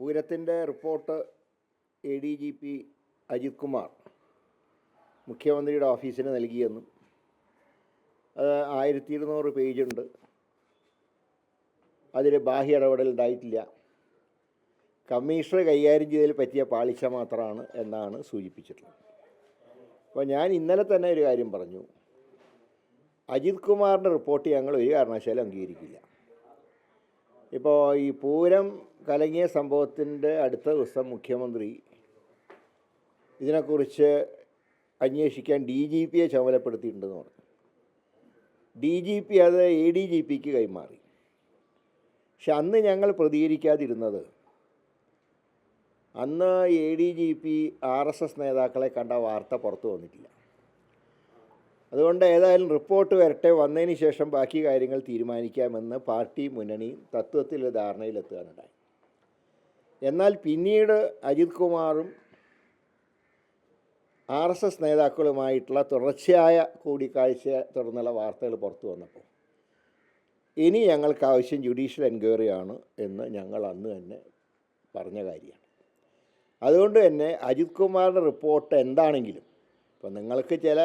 പൂരത്തിന്റെ report A D G P Ajith Kumar മുഖ്യമന്ത്രിയുടെ ഓഫീസിന് നൽകിയെന്നും അത് ആയിരത്തി ഇരുന്നൂറ് പേജുണ്ട്. അതിൽ ബാഹ്യ ഇടപെടൽ ഉണ്ടായിട്ടില്ല. കമ്മീഷണർ കൈകാര്യം ചെയ്തതിൽ പറ്റിയ പാളിച്ച മാത്രമാണ് എന്നാണ് സൂചിപ്പിച്ചിട്ടുള്ളത്. അപ്പോൾ ഞാൻ ഇന്നലെ തന്നെ ഒരു കാര്യം പറഞ്ഞു. അജിത് കുമാറിന്റെ റിപ്പോർട്ട് ഞങ്ങൾ ഒരു കാരണവശാലും അംഗീകരിക്കില്ല. ഇപ്പോൾ ഈ പൂരം കലങ്ങിയ സംഭവത്തിന്റെ അടുത്ത ദിവസം മുഖ്യമന്ത്രി ഇതിനെക്കുറിച്ച് അന്വേഷിക്കാൻ ഡി ജി പിയെ ചുമതലപ്പെടുത്തിയിട്ടുണ്ടെന്ന് പറഞ്ഞു. ഡി ജി പി അത് എ ഡി ജി പിക്ക് കൈമാറി. പക്ഷെ അന്ന് ഞങ്ങൾ പ്രതികരിക്കാതിരുന്നത് അന്ന് A D G P R S S നേതാക്കളെ കണ്ട വാർത്ത പുറത്തു വന്നിട്ടില്ല. അതുകൊണ്ട് ഏതായാലും റിപ്പോർട്ട് വരട്ടെ വന്നതിന് ശേഷം ബാക്കി കാര്യങ്ങൾ തീരുമാനിക്കാമെന്ന് പാർട്ടി മുന്നണി തത്വത്തിൽ ധാരണയിലെത്തുകയാണ് ധാരണയിലെത്തുകയുണ്ടായി എന്നാൽ പിന്നീട് അജിത് കുമാറും ആർ എസ് എസ് നേതാക്കളുമായിട്ടുള്ള തുടർച്ചയായ കൂടിക്കാഴ്ച തുടർന്നുള്ള വാർത്തകൾ പുറത്തു വന്നപ്പോൾ ഇനി ഞങ്ങൾക്ക് ആവശ്യം ജുഡീഷ്യൽ എൻക്വയറി ആണ് എന്ന് ഞങ്ങൾ അന്ന് തന്നെ പറഞ്ഞ കാര്യമാണ്. അതുകൊണ്ട് തന്നെ അജിത് കുമാറിന്റെ റിപ്പോർട്ട് എന്താണെങ്കിലും ഇപ്പം നിങ്ങൾക്ക് ചില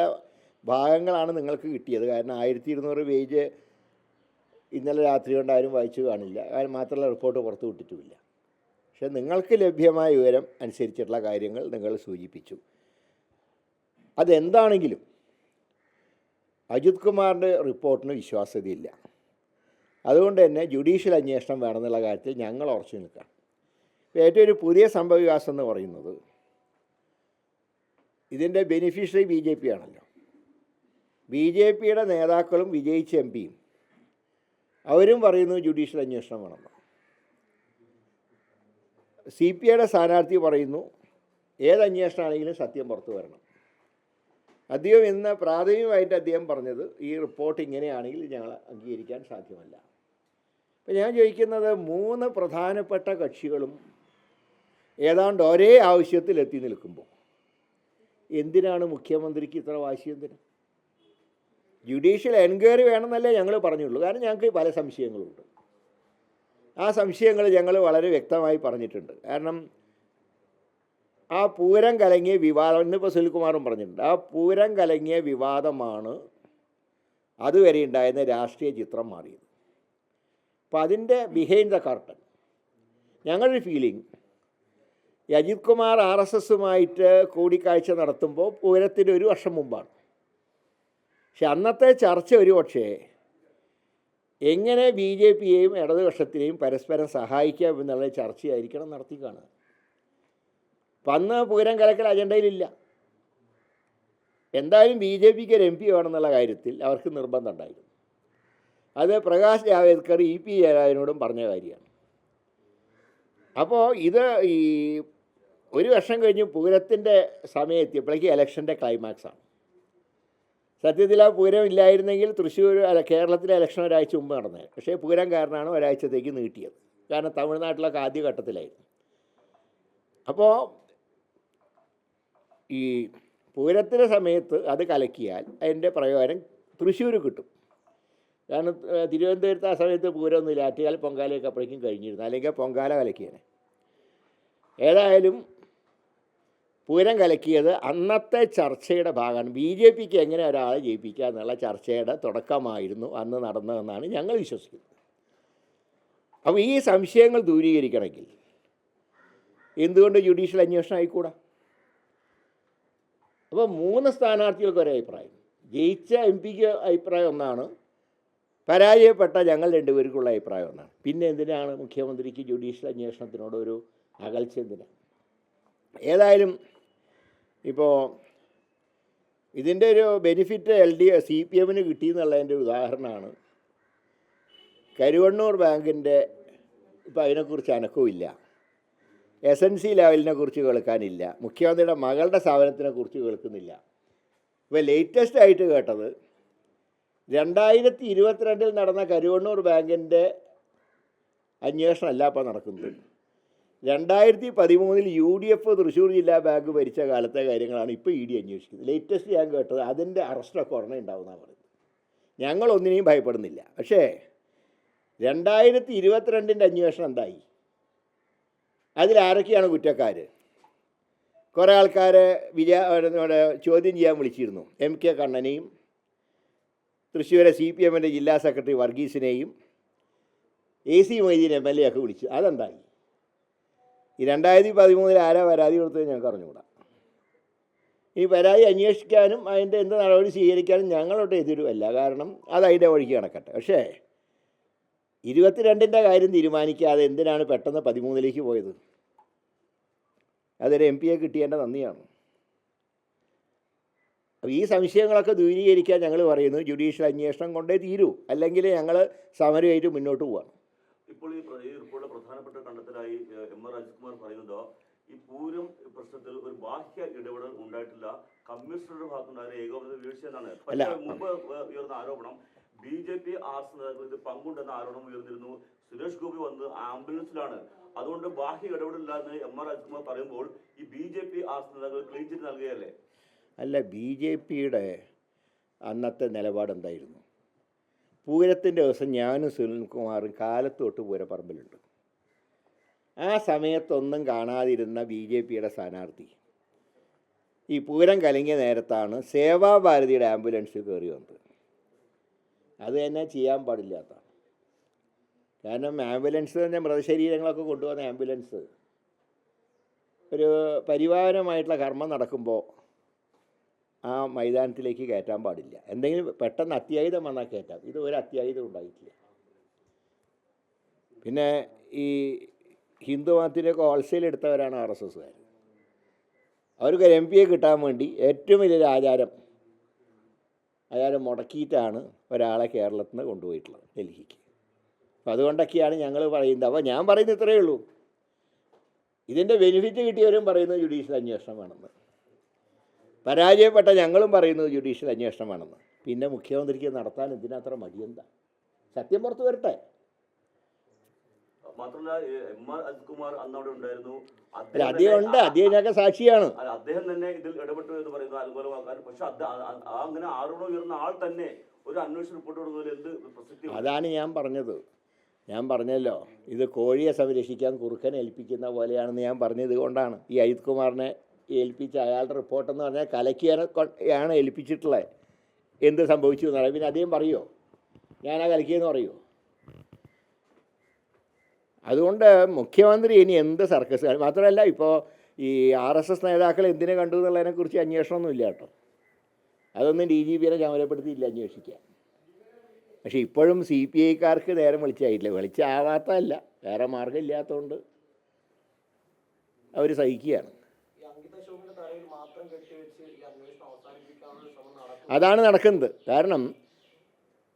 ഭാഗങ്ങളാണ് നിങ്ങൾക്ക് കിട്ടിയത്. കാരണം ആയിരത്തി ഇരുന്നൂറ് പേജ് ഇന്നലെ രാത്രി കൊണ്ട് ആരും വായിച്ചു കാണില്ല. കാരണം മാത്രമല്ല റിപ്പോർട്ട് പുറത്തു വിട്ടിട്ടുമില്ല. പക്ഷേ നിങ്ങൾക്ക് ലഭ്യമായ വിവരം അനുസരിച്ചിട്ടുള്ള കാര്യങ്ങൾ നിങ്ങൾ സൂചിപ്പിച്ചു. അതെന്താണെങ്കിലും അജിത് കുമാറിന്റെ റിപ്പോർട്ടിന് വിശ്വാസ്യതയില്ല. അതുകൊണ്ട് തന്നെ ജുഡീഷ്യൽ അന്വേഷണം വേണമെന്നുള്ള കാര്യത്തിൽ ഞങ്ങൾ ഉറച്ചു നിൽക്കാം ഏറ്റവും ഒരു പുതിയ സംഭവവികാസം എന്ന് പറയുന്നത് ഇതിന്റെ ബെനിഫിഷ്യറി ബി ജെ പി ആണല്ലോ. ബി ജെ പിയുടെ നേതാക്കളും വിജയിച്ച എം പിയും അവരും പറയുന്നു ജുഡീഷ്യൽ അന്വേഷണം വേണമെന്ന് സി പി ഐയുടെ സ്ഥാനാർത്ഥി പറയുന്നു ഏത് അന്വേഷണമാണെങ്കിലും സത്യം പുറത്തു വരണം. അദ്ദേഹം ഇന്ന് പ്രാഥമികമായിട്ട് അദ്ദേഹം പറഞ്ഞത് ഈ റിപ്പോർട്ട് ഇങ്ങനെയാണെങ്കിൽ ഞങ്ങൾ അംഗീകരിക്കാൻ സാധ്യമല്ല. അപ്പം ഞാൻ ചോദിക്കുന്നത് മൂന്ന് പ്രധാനപ്പെട്ട കക്ഷികളും ഏതാണ്ട് ഒരേ ആവശ്യത്തിൽ എത്തി നിൽക്കുമ്പോൾ എന്തിനാണ് മുഖ്യമന്ത്രിക്ക് ഇത്ര വാശി എന്തിന്? ജുഡീഷ്യൽ എൻക്വയറി വേണമെന്നല്ലേ ഞങ്ങൾ പറഞ്ഞുള്ളൂ. കാരണം ഞങ്ങൾക്ക് പല സംശയങ്ങളുണ്ട്. ആ സംശയങ്ങൾ ഞങ്ങൾ വളരെ വ്യക്തമായി പറഞ്ഞിട്ടുണ്ട്. കാരണം ആ പൂരം കലങ്ങിയ വിവാദം ഇന്നിപ്പോൾ സുനിൽകുമാറും പറഞ്ഞിട്ടുണ്ട്. ആ പൂരം കലങ്ങിയ വിവാദമാണ് അതുവരെ ഉണ്ടായിരുന്ന രാഷ്ട്രീയ ചിത്രം മാറിയത്. അപ്പം അതിന്റെ ബിഹൈൻഡ് ദ കർട്ടൻ ഞങ്ങളുടെ feeling Ajith Kumar R S എസുമായിട്ട് കൂടിക്കാഴ്ച നടത്തുമ്പോൾ പൂരത്തിന്റെ ഒരു വർഷം മുമ്പാണ്. പക്ഷെ അന്നത്തെ ചർച്ച ഒരു പക്ഷേ എങ്ങനെ ബി ജെ പിയെയും ഇടതുപക്ഷത്തിനെയും പരസ്പരം സഹായിക്കാം എന്നുള്ള ചർച്ചയായിരിക്കണം നടത്തി കാണുക വന്ന് പൂരം കലക്കൽ അജണ്ടയിലില്ല. എന്തായാലും ബി ജെ പിക്ക് ഒരു എം പി വേണമെന്നുള്ള കാര്യത്തിൽ അവർക്ക് നിർബന്ധം ഉണ്ടായിരുന്നു. അത് പ്രകാശ് ജാവേദ്കർ ഇ പി ജയരാജനോടും പറഞ്ഞ കാര്യമാണ്. അപ്പോൾ ഇത് ഈ ഒരു വർഷം കഴിഞ്ഞ് പൂരത്തിന്റെ സമയം എത്തിയപ്പോഴേക്ക് ഇലക്ഷന്റെ ക്ലൈമാക്സാണ് സത്യത്തിൽ ആ പൂരം ഇല്ലായിരുന്നെങ്കിൽ തൃശ്ശൂർ അല്ല കേരളത്തിലെ ഇലക്ഷൻ ഒരാഴ്ച മുമ്പ് നടന്നത്. പക്ഷേ പൂരം കാരണമാണ് ഒരാഴ്ചത്തേക്ക് നീട്ടിയത്. കാരണം തമിഴ്നാട്ടിലൊക്കെ ആദ്യ ഘട്ടത്തിലായിരുന്നു. അപ്പോൾ ഈ പൂരത്തിന്റെ സമയത്ത് അത് കലക്കിയാൽ അതിന്റെ പ്രയോജനം തൃശ്ശൂർ കിട്ടും. കാരണം തിരുവനന്തപുരത്ത് ആ സമയത്ത് പൂരമൊന്നുമില്ല ആറ്റുകാൽ പൊങ്കാലയൊക്കെ അപ്പോഴേക്കും കഴിഞ്ഞിരുന്നു. അല്ലെങ്കിൽ പൊങ്കാല കലക്കിയേനെ. ഏതായാലും പൂരം കലക്കിയത് അന്നത്തെ ചർച്ചയുടെ ഭാഗമാണ്. ബി ജെ പിക്ക് എങ്ങനെ ഒരാളെ ജയിപ്പിക്കുക എന്നുള്ള ചർച്ചയുടെ തുടക്കമായിരുന്നു അന്ന് നടന്നതെന്നാണ് ഞങ്ങൾ വിശ്വസിക്കുന്നത്. അപ്പോൾ ഈ സംശയങ്ങൾ ദൂരീകരിക്കണമെങ്കിൽ എന്തുകൊണ്ട് ജുഡീഷ്യൽ അന്വേഷണം ആയിക്കൂടാ? അപ്പോൾ മൂന്ന് സ്ഥാനാർത്ഥികൾക്ക് ഒരേ അഭിപ്രായം. ജയിച്ച എം പിക്ക് അഭിപ്രായം ഒന്നാണ്. പരാജയപ്പെട്ട ഞങ്ങൾ രണ്ടുപേർക്കുള്ള അഭിപ്രായം ഒന്നാണ്. പിന്നെ എന്തിനാണ് മുഖ്യമന്ത്രിക്ക് ജുഡീഷ്യൽ അന്വേഷണത്തിനോട് ഒരു അകൽച്ച എന്തിനാണ്? ഏതായാലും ഇപ്പോൾ ഇതിന്റെ ഒരു benefit L D C P എമ്മിന് കിട്ടിയെന്നുള്ളതിന്റെ ഉദാഹരണമാണ്. കരുവണ്ണൂർ ബാങ്കിന്റെ ഇപ്പോൾ അതിനെക്കുറിച്ച് അനക്കവുമില്ല. എസ് എൻ സി ലെവലിനെ കുറിച്ച് കേൾക്കാനില്ല. മുഖ്യമന്ത്രിയുടെ മകളുടെ സ്ഥാപനത്തിനെ കുറിച്ച് കേൾക്കുന്നില്ല. ഇപ്പോൾ ലേറ്റസ്റ്റ് ആയിട്ട് കേട്ടത് രണ്ടായിരത്തി ഇരുപത്തിരണ്ടിൽ നടന്ന കരുവണ്ണൂർ ബാങ്കിന്റെ അന്വേഷണം അല്ല ഇപ്പോൾ നടക്കുന്നത്. രണ്ടായിരത്തി പതിമൂന്നിൽ യു ഡി എഫ് തൃശ്ശൂർ ജില്ലാ ബാങ്ക് ഭരിച്ച കാലത്തെ കാര്യങ്ങളാണ് ഇപ്പോൾ ഇ ഡി അന്വേഷിക്കുന്നത്. ലേറ്റസ്റ്റ് ഞാൻ കേട്ടത് അതിന്റെ അറസ്റ്റൊക്കെ ഉടനെ ഉണ്ടാവുമെന്നാണ് പറയുന്നത്. ഞങ്ങളൊന്നിനെയും ഭയപ്പെടുന്നില്ല. പക്ഷേ രണ്ടായിരത്തി ഇരുപത്തിരണ്ടിന്റെ അന്വേഷണം എന്തായി? അതിലാരൊക്കെയാണ് കുറ്റക്കാർ കുറേ ആൾക്കാരെ നമ്മുടെ ചോദ്യം ചെയ്യാൻ വിളിച്ചിരുന്നു. എം കെ കണ്ണനെയും തൃശ്ശൂരെ സി പി എമ്മിന്റെ ജില്ലാ secretary വർഗീസിനെയും A C Moideen M L A ഒക്കെ വിളിച്ചു. അതെന്തായി? ഈ രണ്ടായിരത്തി പതിമൂന്നിൽ ആരാ പരാതി കൊടുത്തത് ഞങ്ങൾക്ക് അറിഞ്ഞുകൂടാ. ഈ പരാതി അന്വേഷിക്കാനും അതിന്റെ എന്ത് നടപടി സ്വീകരിക്കാനും ഞങ്ങളോട്ട് എതിരുമല്ല കാരണം അത് അതിന്റെ വഴിക്ക് കണക്കട്ടെ. പക്ഷേ ഇരുപത്തിരണ്ടിന്റെ കാര്യം തീരുമാനിക്കാതെ എന്തിനാണ് പെട്ടെന്ന് പതിമൂന്നിലേക്ക് പോയത്? അതൊരു എം പിയെ കിട്ടിയേണ്ട നന്ദിയാണ്. അപ്പോൾ ഈ സംശയങ്ങളൊക്കെ ദൂരീകരിക്കാൻ ഞങ്ങൾ പറയുന്നു ജുഡീഷ്യൽ അന്വേഷണം കൊണ്ടേ തീരൂ. അല്ലെങ്കിൽ ഞങ്ങൾ സമരമായിട്ട് മുന്നോട്ട് പോവാണ്. ഇപ്പോൾ ഈ പ്രധാനപ്പെട്ട കണ്ടെത്തലായി എം ആർ രാജ്കുമാർ പറയുന്നത് ഈ പൂരം പ്രശ്നത്തിൽ ഒരു ബാഹ്യ ഇടപെടൽ ഉണ്ടായിട്ടില്ല. കമ്മീഷണറുടെ ഭാഗത്തുണ്ടായ ഏകോപന വീഴ്ച എന്നാണ്. പക്ഷേ മുമ്പ് ഉയർന്ന ആരോപണം. ബി ജെ പി ആർസ് ഇത് പങ്കുണ്ടെന്ന ആരോപണം ഉയർന്നിരുന്നു. സുരേഷ് ഗോപി വന്ന് ആംബുലൻസിലാണ്. അതുകൊണ്ട് ബാഹ്യ ഇടപെടലില്ല എന്ന് എം ആർ രാജ്കുമാർ പറയുമ്പോൾ ഈ ബി ജെ പി ആർസ് നേതാക്കൾ ക്ലീൻ ചിറ്റ് നൽകുകയല്ലേ? അല്ല ബി ജെ പിയുടെ അന്നത്തെ നിലപാട് എന്തായിരുന്നു പൂരത്തിന്റെ ദിവസം ഞാനും സുനിൽകുമാറും കാലത്തോട്ട് തൊട്ട് പൂരപ്പറമ്പിലുണ്ട്. ആ സമയത്തൊന്നും കാണാതിരുന്ന ബി ജെ പിയുടെ സ്ഥാനാർത്ഥി. ഈ പൂരം കലങ്ങിയ നേരത്താണ് സേവാഭാരതിയുടെ ആംബുലൻസിൽ കയറി വന്നത്. അത് തന്നെ ചെയ്യാൻ പാടില്ലാത്ത. കാരണം ആംബുലൻസ് തന്നെ മൃതശരീരങ്ങളൊക്കെ കൊണ്ടുവന്ന ആംബുലൻസ്. ഒരു പരിപാലനമായിട്ടുള്ള കർമ്മം നടക്കുമ്പോൾ ആ മൈതാനത്തിലേക്ക് കയറ്റാൻ പാടില്ല. എന്തെങ്കിലും പെട്ടെന്ന് അത്യാഹിതം വന്നാൽ കയറ്റാം. ഇത് ഒരു അത്യാഹിതം ഉണ്ടായിട്ടില്ല. പിന്നെ ഈ ഹിന്ദു ഹോൾസെയിൽ എടുത്തവരാണ് ആർ എസ് എസ്സുകാർ. അവർക്ക് എം പിയെ കിട്ടാൻ വേണ്ടി ഏറ്റവും വലിയൊരു ആചാരം ആചാരം മുടക്കിയിട്ടാണ് ഒരാളെ കേരളത്തിൽ നിന്ന് കൊണ്ടുപോയിട്ടുള്ളത് ഡൽഹിക്ക്. അപ്പം അതുകൊണ്ടൊക്കെയാണ് ഞങ്ങൾ പറയുന്നത്. അപ്പോൾ ഞാൻ പറയുന്നത് ഇത്രയേ ഉള്ളൂ. ഇതിന്റെ ബെനിഫിറ്റ് കിട്ടിയവരും പറയുന്നത് ജുഡീഷ്യൽ അന്വേഷണം വേണമെന്ന് പരാജയപ്പെട്ട ഞങ്ങളും പറയുന്നത് ജുഡീഷ്യൽ അന്വേഷണം വേണമെന്ന് പിന്നെ മുഖ്യമന്ത്രിക്ക് നടത്താൻ എന്തിനാത്ര മടിയെന്താ? സത്യം പുറത്ത് വരട്ടെ. മാത്രമല്ല എം ആർ അജിത്കുമാർ അന്ന് അവിടെ ഉണ്ടായിരുന്നു. അദ്ദേഹം ഉണ്ട്. അദ്ദേഹം ഞങ്ങൾക്ക് സാക്ഷിയാണ്. അല്ല അദ്ദേഹം തന്നെ ഇതിൽ ഇടപെട്ടു എന്ന് പറയുന്നത് അനുകൂലമാക്കാൻ പക്ഷെ ആ- ആ- ആ അങ്ങനെ ആരോടും ഉയർന്ന ആൾ തന്നെ ഒരു അന്വേഷണ റിപ്പോർട്ട് കൊടുക്കുന്നതിൽ എന്ത് പ്രസക്തി അതാണ് ഞാൻ പറഞ്ഞത്. ഞാൻ പറഞ്ഞല്ലോ ഇത് കോഴിയെ സംരക്ഷിക്കാൻ കുറുക്കനെ ഏൽപ്പിക്കുന്ന പോലെയാണെന്ന് ഞാൻ പറഞ്ഞത് കൊണ്ടാണ്. ഈ അജിത് കുമാറിനെ ഏൽപ്പിച്ച അയാളുടെ റിപ്പോർട്ടെന്ന് പറഞ്ഞാൽ കലക്കിയാണ് ഏൽപ്പിച്ചിട്ടുള്ളത്. എന്ത് സംഭവിച്ചു എന്ന് പറയാം പിന്നെ അദ്ദേഹം പറയുമോ ഞാനാ കലക്കിയെന്ന് പറയുമോ അതുകൊണ്ട് മുഖ്യമന്ത്രി ഇനി എന്ത് സർക്കസ് മാത്രമല്ല ഇപ്പോൾ ഈ ആർ എസ് എസ് നേതാക്കൾ എന്തിനെ കണ്ടു എന്നുള്ളതിനെക്കുറിച്ച് അന്വേഷണമൊന്നും ഇല്ല കേട്ടോ. അതൊന്നും ഡി ജി പിനെ ചുമതലപ്പെടുത്തിയില്ല അന്വേഷിക്കാൻ. പക്ഷേ ഇപ്പോഴും സി പി ഐക്കാർക്ക് നേരം വിളിച്ചായിട്ടില്ല വിളിച്ചാവാത്തതല്ല. വേറെ മാർഗം ഇല്ലാത്തതുകൊണ്ട് അവർ സഹിക്കുകയാണ്. അതാണ് നടക്കുന്നത്. കാരണം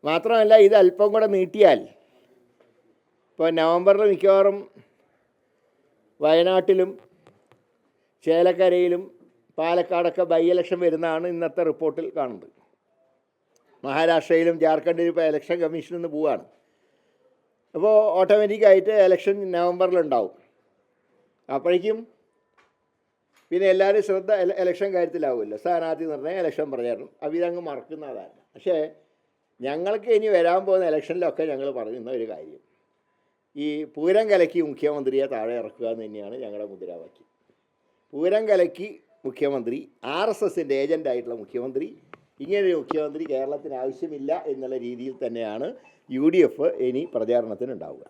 മാത്രമല്ല ഇത് അല്പം കൂടെ നീട്ടിയാൽ ഇപ്പോൾ നവംബറിൽ മിക്കവാറും വയനാട്ടിലും ചേലക്കരയിലും പാലക്കാടൊക്കെ ബൈ ഇലക്ഷൻ വരുന്നതാണ് ഇന്നത്തെ റിപ്പോർട്ടിൽ കാണുന്നത്. മഹാരാഷ്ട്രയിലും ജാർഖണ്ഡിലും ഇപ്പോൾ ഇലക്ഷൻ കമ്മീഷനിൽ നിന്ന് പോവുകയാണ് അപ്പോൾ ഓട്ടോമാറ്റിക്കായിട്ട് ഇലക്ഷൻ നവംബറിലുണ്ടാവും. അപ്പോഴേക്കും പിന്നെ എല്ലാവരും ശ്രദ്ധ ഇലക്ഷൻ കാര്യത്തിലാവുമല്ലോ. സ്ഥാനാർത്ഥി നിർണയം ഇലക്ഷൻ പ്രചാരണം. അവരങ്ങ് മറക്കുന്നതാണ്. പക്ഷേ ഞങ്ങൾക്ക് ഇനി വരാൻ പോകുന്ന ഇലക്ഷനിലൊക്കെ ഞങ്ങൾ പറയുന്ന ഒരു കാര്യം. ഈ പൂരം കലക്കി മുഖ്യമന്ത്രിയെ താഴെ ഇറക്കുക എന്ന് തന്നെയാണ് ഞങ്ങളുടെ മുദ്രാവാക്യം. പൂരം കലക്കി മുഖ്യമന്ത്രി ആർ എസ് എസിന്റെ ഏജന്റായിട്ടുള്ള മുഖ്യമന്ത്രി ഇങ്ങനൊരു മുഖ്യമന്ത്രി കേരളത്തിന് ആവശ്യമില്ല എന്നുള്ള രീതിയിൽ തന്നെയാണ് യു ഡി എഫ് ഇനി പ്രചാരണത്തിനുണ്ടാവുക.